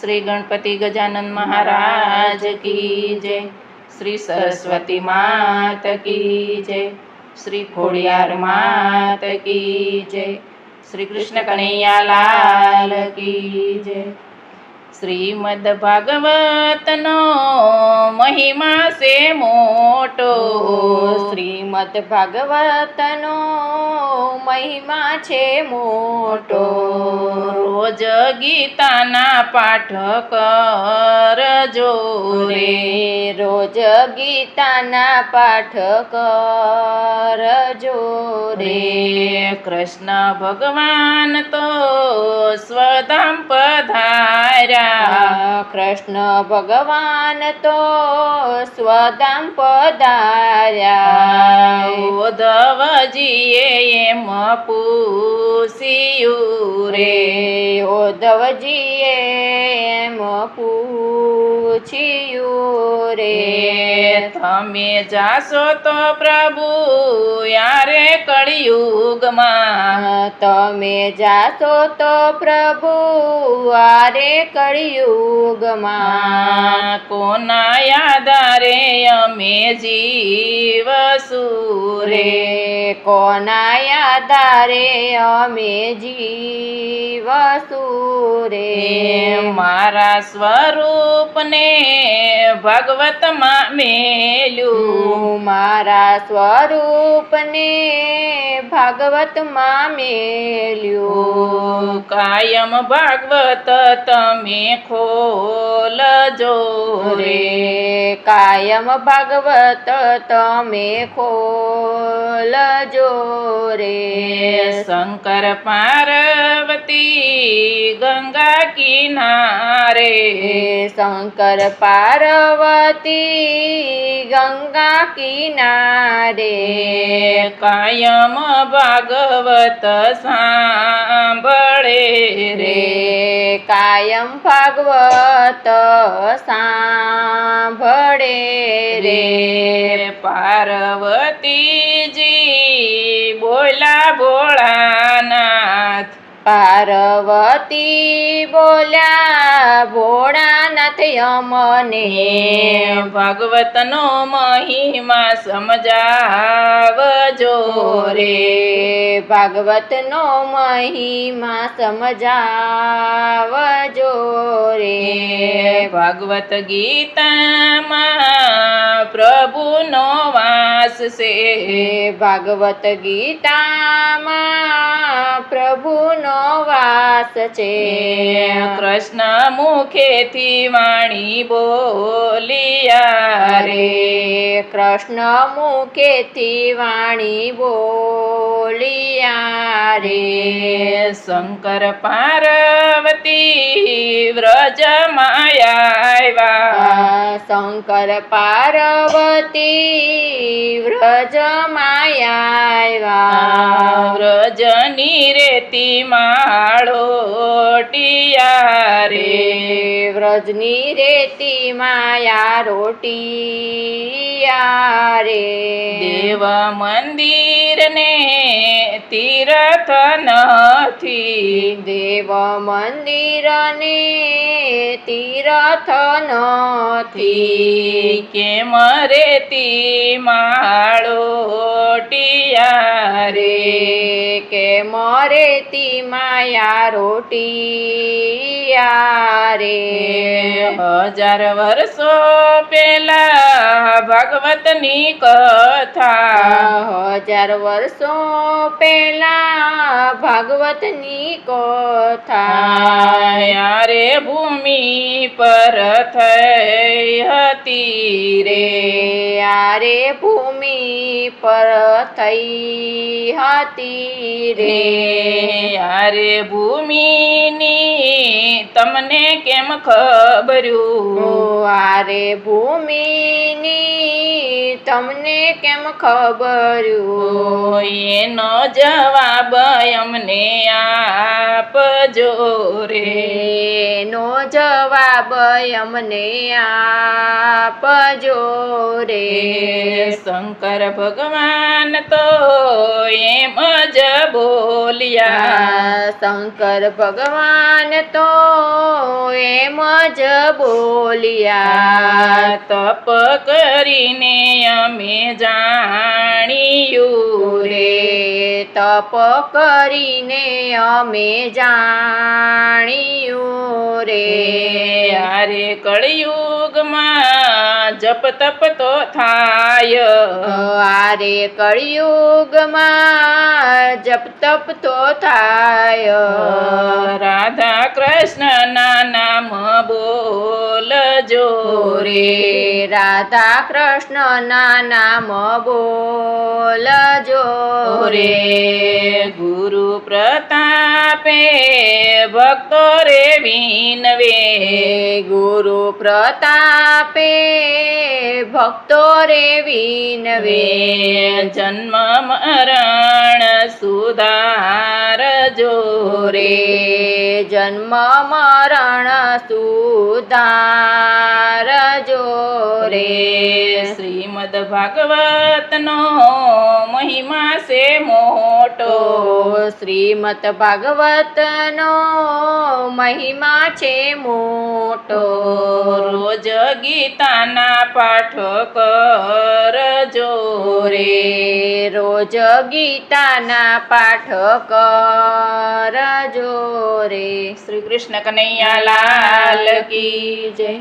શ્રી ગણપતિ ગજાનંદ મહારાજ કી જય. શ્રી સરસ્વતી માત કી જય. શ્રી ખોડિયાર માત કી જય. શ્રી કૃષ્ણ કનૈયાલાલ કી જય. શ્રીમદ ભાગવતનો મહિમા છે મોટો. શ્રીમદ ભાગવતનો મહિમા છે મોટો. રોજ ગીતાના પાઠ કરજો રે. રોજ ગીતાના પાઠ કરજો રે. કૃષ્ણ ભગવાન તો સ્વધામ પધાર્યા કૃષ્ણ ભગવાન તો સ્વધામ પધાર્યા ઉદ્ધવજીએ એમ પૂછ્યું રે. રે ઉદ્ધવજીએ એમ પૂછ્યું રે તમે જાશો તો પ્રભુ યારે કળિયુગમાં? તમે જાશો તો પ્રભુ આરે કળિયુગમાં? કોના યાદારે અમે જીવશું રે? કોના યાદારે અમે જીવશું રે રે મારા સ્વરૂપને ભગવતમાં મેલ્યું. મારા સ્વરૂપને ભાગવતમાં મેલ્યો. કાયમ ભાગવત તમે ખોલજો રે. રે કાયમ ભાગવત તમે ખોલજો રે. શંકર પાર્વતી ગંગા કિનારે. શંકર પાર્વતી ગંગા કિનારે. કાયમ ભાગવત સાંભળે રે. કાયમ ભાગવત સાંભળે રે. પાર્વતીજી બોલા ભોળાનાથ પાર્વતી બોલ્યા ભોળાનાથ અમને ભાગવતનો મહિમા સમજાવજો રે રે. ભાગવતનો મહિમા સમજાવજો રે. ભાગવત ગીતામાં પ્રભુનો વાસ છે. ભાગવત ગીતામાં પ્રભુનો વાસ છે. કૃષ્ણ મુખેથી વાણી બોલિયા રે કૃષ્ણ મુખેથી વાણી બોલિયા રે શંકર પાર્વતી વ્રજ આવ્યા શંકર પાર્વતી વ્રજ માયા વ્રજની રેતી માળોટિયા રે રે. વ્રજની રેતી માયા રોટિયા રે. દેવ મંદિરને તીર્થ નથી દેવ મંદિરને તીર્થ નથી કેમ રેતી માળો ટિયા રે? કે મરેતી માયા રોટિયા રે હજાર વર્ષો પેલા ભાગવતની કથા હજાર વર્ષો પહેલા ભાગવતની કથા યારે ભૂમિ પર થઈ હતી રે યારે ભૂમિ પર થઈ હતી રે. અરે ભૂમિની તમને કેમ ખબર્યું આરે ભૂમિની તમને કેમ ખબર્યું એનો જવાબ અમને આપજો રે. નો જવાબ અમને આપજો રે. શંકર ભગવાન તો એમ જ બોલ્યા. શંકર ભગવાન તો એમ જ બોલ્યા. તપ કરીને અમે જાણ્યું રે તપ કરીને અમે જાણ્યું રે અરે કળિયુગમાં જપ તપ તો થાય. આરે કળિયુગમાં જપ તપ તો થાય. રાધા કૃષ્ણના નામ બોલજો રે રાધા કૃષ્ણના નામ બોલજો રે ગુરુ પ્રતાપે ભક્તો રે વિનવે ગુરુ પ્રતાપે ભક્તો રે વિનવે જન્મ મરણ સુધારજો રે જન્મ મરણ સુધારજો રે શ્રીમદ ભાગવતનો મહિમા છે મોટો શ્રીમદ ભાગવતનો મહિમા છે મોટો રોજ ગીતાના પાઠ કરજો રે રોજ ગીતાના પાઠ કરજો રે શ્રી કૃષ્ણ કનૈયા લાલ કી જય